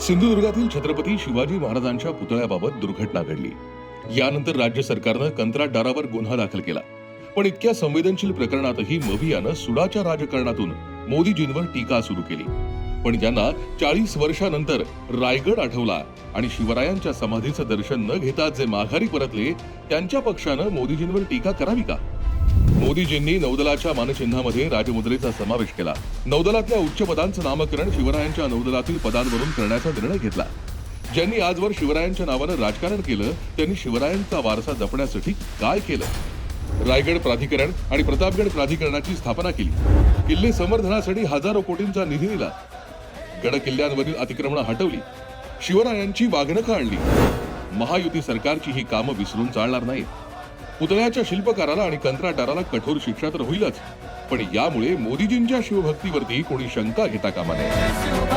सिंधुदुर्गातील छत्रपती शिवाजी महाराजांच्या पुतळ्याबाबत दुर्घटना घडली. यानंतर राज्य सरकारनं कंत्राटदारावर गुन्हा दाखल केला. पण इतक्या संवेदनशील प्रकरणातही मवियानं सुडाच्या राजकारणातून मोदीजींवर टीका सुरू केली. पण ज्यांना चाळीस वर्षानंतर रायगड आठवला आणि शिवरायांच्या समाधीचं दर्शन न घेता जे माघारी परतले त्यांच्या पक्षानं मोदीजींवर टीका करावी का? मोदीजींनी नौदलाच्या मानचिन्हामध्ये राजमुद्रेचा समावेश केला. नौदलातल्या उच्च पदांचं नामकरण शिवरायांच्या नौदलातील पदांवरून करण्याचा निर्णय घेतला. ज्यांनी आजवर शिवरायांच्या नावानं राजकारण केलं त्यांनी शिवरायांचा वारसा जपण्यासाठी काय केलं? रायगड प्राधिकरण आणि प्रतापगड प्राधिकरणाची स्थापना केली. किल्ले संवर्धनासाठी हजारो कोटींचा निधी दिला. गड किल्ल्यांवरील अतिक्रमणं हटवली. शिवरायांची वाघनखं आणली. महायुती सरकारची ही कामं विसरून चालणार नाहीत. पुतळ्याच्या शिल्पकाराला आणि कंत्राटाराला कठोर शिक्षा तर होईलच. पण यामुळे मोदीजींच्या शिवभक्तीवरती कोणी शंका घेता कामा नये.